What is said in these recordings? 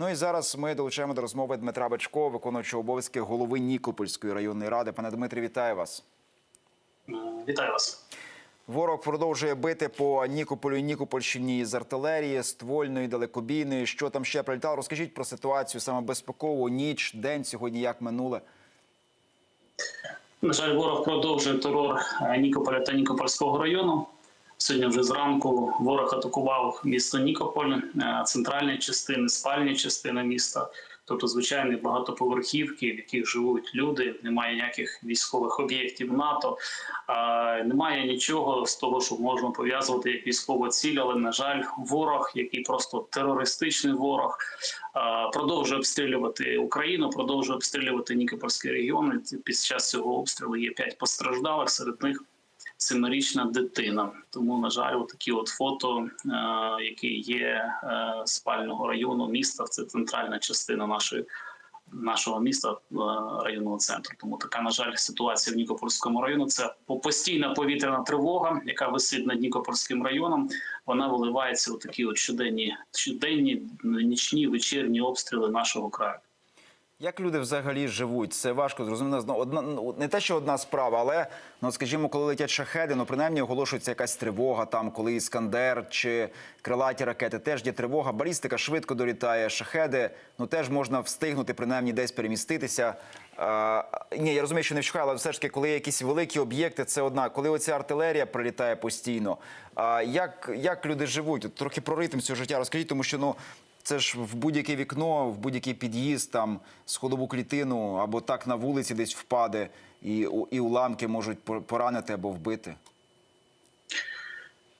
Ну і зараз ми долучаємо до розмови Дмитра Бачко, виконуючого обов'язки голови Нікопольської районної ради. Пане Дмитрі, вітаю вас. Вітаю вас. Ворог продовжує бити по Нікополю і Нікопольщині з артилерії, ствольної, далекобійної. Що там ще прилітало? Розкажіть про ситуацію саме безпекову, ніч, день сьогодні, як минуле. На жаль, ворог продовжує терор е, Нікополя та Нікопольського району. Сьогодні вже зранку ворог атакував місто Нікополь, е, центральні частини, спальні частини міста, тобто звичайні багатоповерхівки, в яких живуть люди. Немає ніяких військових об'єктів НАТО, а немає нічого з того, що можна пов'язувати як військова ціль. Але на жаль, ворог, який просто терористичний ворог, продовжує обстрілювати Україну, продовжує обстрілювати Нікопольський регіон. Під час цього обстрілу є п'ять постраждалих, серед них семирічна дитина. Тому, на жаль, такі от фото, е, які є е, спального району міста, це центральна частина нашої. Нашого міста е, районного центру, тому така на жаль ситуація в Нікопольському районі. Це по- постійна повітряна тривога, яка висить над Нікопольським районом. Вона виливається у такі от щоденні, щоденні нічні вечірні обстріли нашого краю. Як люди взагалі живуть? Це важко зрозуміло. Ну, Одна ну, не те, що одна справа, але ну скажімо, коли летять шахеди, ну принаймні оголошується якась тривога. Там коли іскандер чи крилаті ракети, теж є тривога. Балістика швидко долітає. Шахеди ну теж можна встигнути принаймні десь переміститися. А, ні, я розумію, що не вщухає, але все ж таки, коли є якісь великі об'єкти, це одна. Коли оця артилерія прилітає постійно. А як, як люди живуть? От трохи про ритм цього життя розкажіть, тому що ну. Це ж в будь-яке вікно, в будь-який під'їзд, там сходову клітину або так на вулиці десь впаде, і, і уламки можуть поранити або вбити.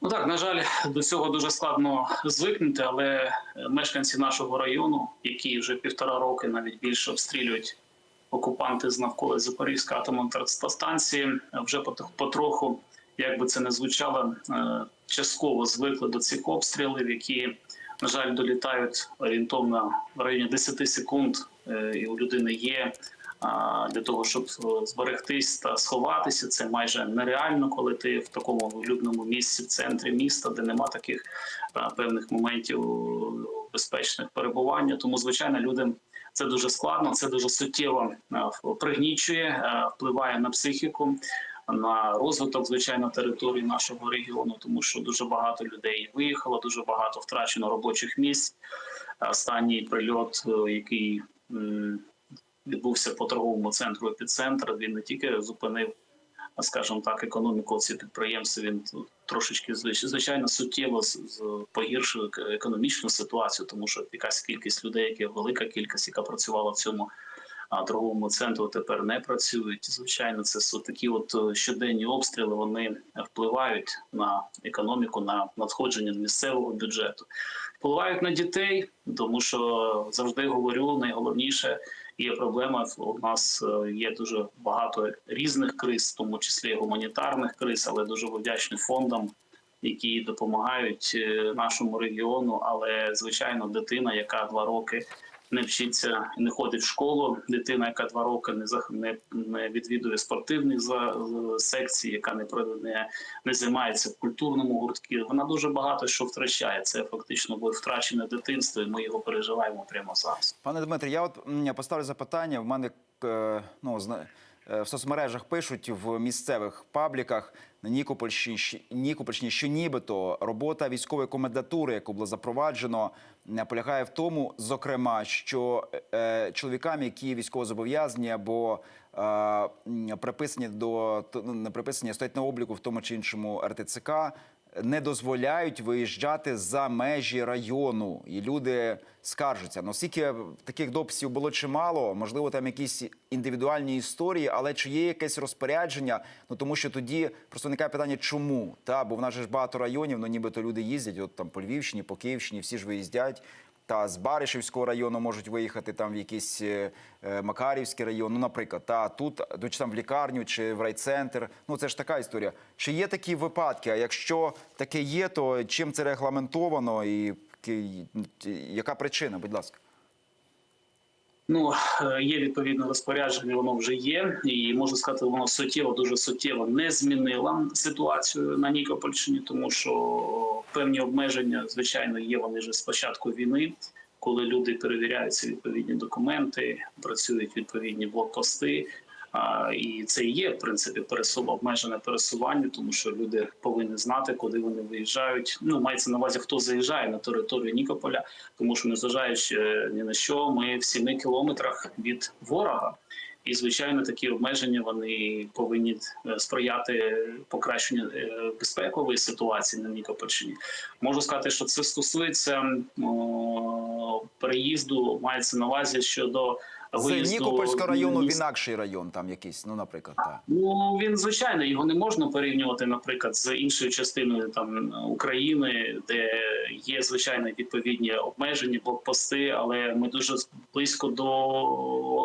Ну так, на жаль, до цього дуже складно звикнути, але мешканці нашого району, які вже півтора роки навіть більше обстрілюють окупанти з навколо Запорізької атомної електростанції, вже потроху, як би це не звучало, е, частково звикли до цих обстрілів, які, на жаль, долітають орієнтовно в районі 10 секунд, е, і у людини є для того, щоб е, зберегтись та сховатися. Це майже нереально, коли ти в такому людному місці в центрі міста, де нема таких певних моментів е, безпечних перебування. Тому, звичайно, людям це дуже складно, це дуже суттєво е, пригнічує, е, впливає на психіку. На розвиток звичайно території нашого регіону, тому що дуже багато людей виїхало, дуже багато втрачено робочих місць. Останній прильот, е, який відбувся по торговому центру епіцентр. Він не тільки зупинив, скажімо так, економіку цих підприємств. Він трошечки звич- звичайно суттєво погіршив економічну ситуацію, тому що якась кількість людей, яка велика кількість, яка працювала в цьому. А торговому центру тепер не працюють. Звичайно, це такі от е, щоденні обстріли. Вони впливають на економіку, на надходження місцевого бюджету, впливають на дітей, тому що завжди говорю, найголовніше є проблема. У нас е, є дуже багато різних криз, в тому числі гуманітарних криз, але дуже вдячний фондам, які допомагають е, нашому регіону. Але звичайно, дитина, яка два роки не вчиться, не ходить в школу. Дитина, яка два роки не не, не відвідує спортивних за секцій, яка не не, не займається в культурному гуртку. Вона дуже багато що втрачає. Це фактично буде втрачене дитинство, і ми його переживаємо прямо зараз. Пане Дмитрі, я от я поставлю запитання. В мене е, ну, зна- в соцмережах пишуть в місцевих пабліках на Нікопольщині, Нікопольщині, що нібито робота військової комендатури, яку було запроваджено, е, полягає в тому, зокрема, що е, чоловікам, які військовозобов'язані або е, приписані до ну, не приписані, стоять на обліку в тому чи іншому РТЦК, не дозволяють виїжджати за межі району, і люди скаржаться. Ну, скільки таких дописів було чимало, можливо, там якісь індивідуальні історії, але чи є якесь розпорядження? Ну тому що тоді просто виникає питання, чому? Та бо в нас ж багато районів, ну нібито люди їздять, от там по Львівщині, по Київщині, всі ж виїздять. Та з Баришівського району можуть виїхати там в якийсь е, е, Макарівський район, ну, наприклад, та тут чи там в лікарню чи в райцентр. Ну це ж така історія. Чи є такі випадки? А якщо таке є, то чим це регламентовано і яка причина? Будь ласка. Ну е, є відповідне розпорядження, воно вже є, і можу сказати, воно суттєво, дуже суттєво не змінило ситуацію на Нікопольщині, тому що певні обмеження, звичайно, є. Вони вже з початку війни. коли люди перевіряються відповідні документи, працюють відповідні блокпости. І це є в принципі пересув обмежене пересування, тому що люди повинні знати, куди вони виїжджають. Ну мається на увазі, хто заїжджає на територію Нікополя, тому що незважаючи е, ні на що, ми в 7 кілометрах від ворога. І звичайно, такі обмеження вони повинні е, сприяти покращенню е, безпекової ситуації на Нікопольщині. Можу сказати, що це стосується о, переїзду, мається на увазі щодо З виїзду Нікопольського району в інакший район, там якийсь, ну, наприклад, так. Ну він звичайно його не можна порівнювати, наприклад, з іншою частиною там України, де є звичайно відповідні обмежені блокпости, але ми дуже близько до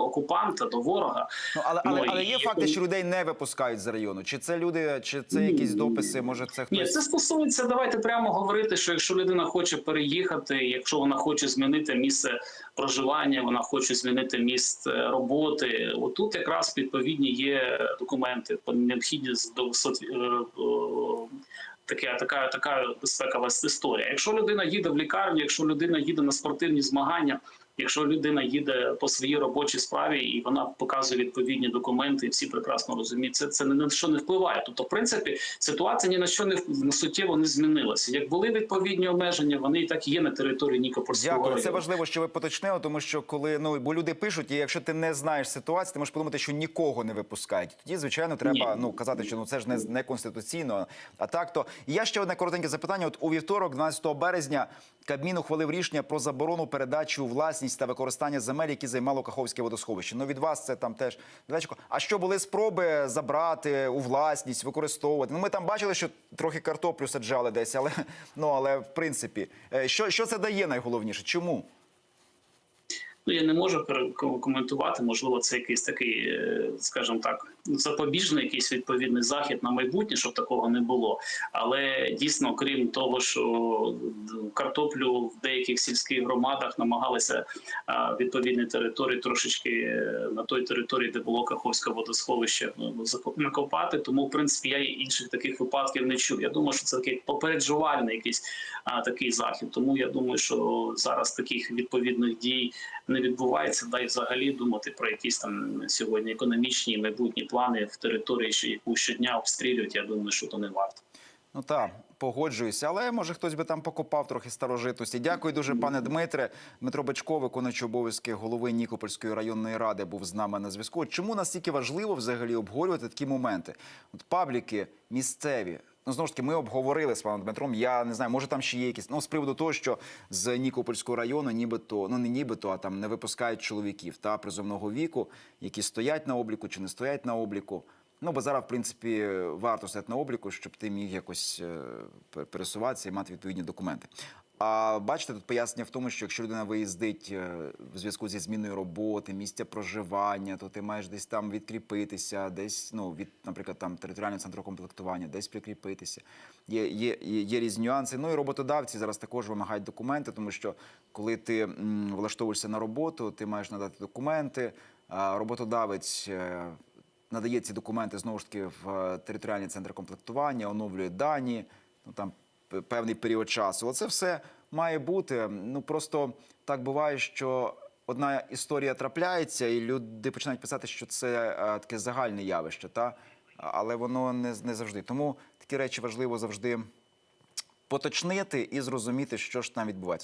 окупанта, до ворога. Ну, але, Ну, але, але і- є факти, що людей не випускають з району. Чи це люди, чи це якісь дописи, може це Ні, це стосується. Давайте прямо говорити, що якщо людина хоче переїхати, якщо вона хоче змінити місце проживання, вона хоче змінити місце роботи. Отут якраз відповідні є документи, необхідні з до соц- е, е, Таке, така, така безпекова історія. Якщо людина їде в лікарню, якщо людина їде на спортивні змагання, якщо людина їде по своїй робочій справі і вона показує відповідні документи, і всі прекрасно розуміють, це, це ні на що не впливає. Тобто, в принципі, ситуація ні на що не в- суттєво не змінилася. Як були відповідні обмеження, вони і так є на території Нікопольського Дякую. району. Це важливо, що ви поточнили, тому що коли ну бо люди пишуть, і якщо ти не знаєш ситуацію, ти можеш подумати, що нікого не випускають. Тоді, звичайно, треба Ні. ну казати, що ну це ж не, не конституційно. А так то І я ще одне коротеньке запитання. От у вівторок, 12 березня, Кабмін ухвалив рішення про заборону передачі у власність та використання земель, які займало Каховське водосховище. Ну від вас це там теж далечко. А що були спроби забрати у власність, використовувати? Ну ми там бачили, що трохи картоплю саджали десь, але ну але в принципі, е, що, що це дає найголовніше? Чому? Ну, я не можу коментувати. Можливо, це якийсь такий, е, скажімо так, запобіжний якийсь відповідний захід на майбутнє, щоб такого не було. Але дійсно, крім того, що картоплю в деяких сільських громадах намагалися відповідні території трошечки е, на той території, де було Каховське водосховище, накопати. Тому, в принципі, я інших таких випадків не чув. Я думаю, що це такий попереджувальний якийсь такий захід. Тому я думаю, що зараз таких відповідних дій не відбувається, да й взагалі думати про якісь там сьогодні економічні майбутні плани в території, що яку щодня обстрілюють. Я думаю, що то не варто. Ну так, погоджуюся, але може хтось би там покопав трохи старожитості. Дякую дуже, пане Дмитре. Дмитро Бачко, виконуючий обов'язки голови Нікопольської районної ради, був з нами на зв'язку. Чому настільки важливо взагалі обговорювати такі моменти? От пабліки місцеві. Ну, знову ж таки, ми обговорили з паном Дмитром. Я не знаю, може там ще є якісь. Ну, з приводу того, що з Нікопольського району, нібито, ну не нібито, а там не випускають чоловіків та призовного віку, які стоять на обліку чи не стоять на обліку. Ну, бо зараз, в принципі, варто стати на обліку, щоб ти міг якось е, пересуватися і мати відповідні документи. А бачите, тут пояснення в тому, що якщо людина виїздить е, в зв'язку зі зміною роботи, місця проживання, то ти маєш десь там відкріпитися, десь, ну, від, наприклад, там територіального центру комплектування, десь прикріпитися. Є, є, є, різні нюанси. Ну і роботодавці зараз також вимагають документи, тому що коли ти м, влаштовуєшся на роботу, ти маєш надати документи. Роботодавець е, надає ці документи знову ж таки в е, територіальний центр комплектування, оновлює дані, ну там певний період часу. Оце все має бути. Ну просто так буває, що одна історія трапляється, і люди починають писати, що це е, таке загальне явище, та але воно не, не завжди. Тому такі речі важливо завжди поточнити і зрозуміти, що ж там відбувається.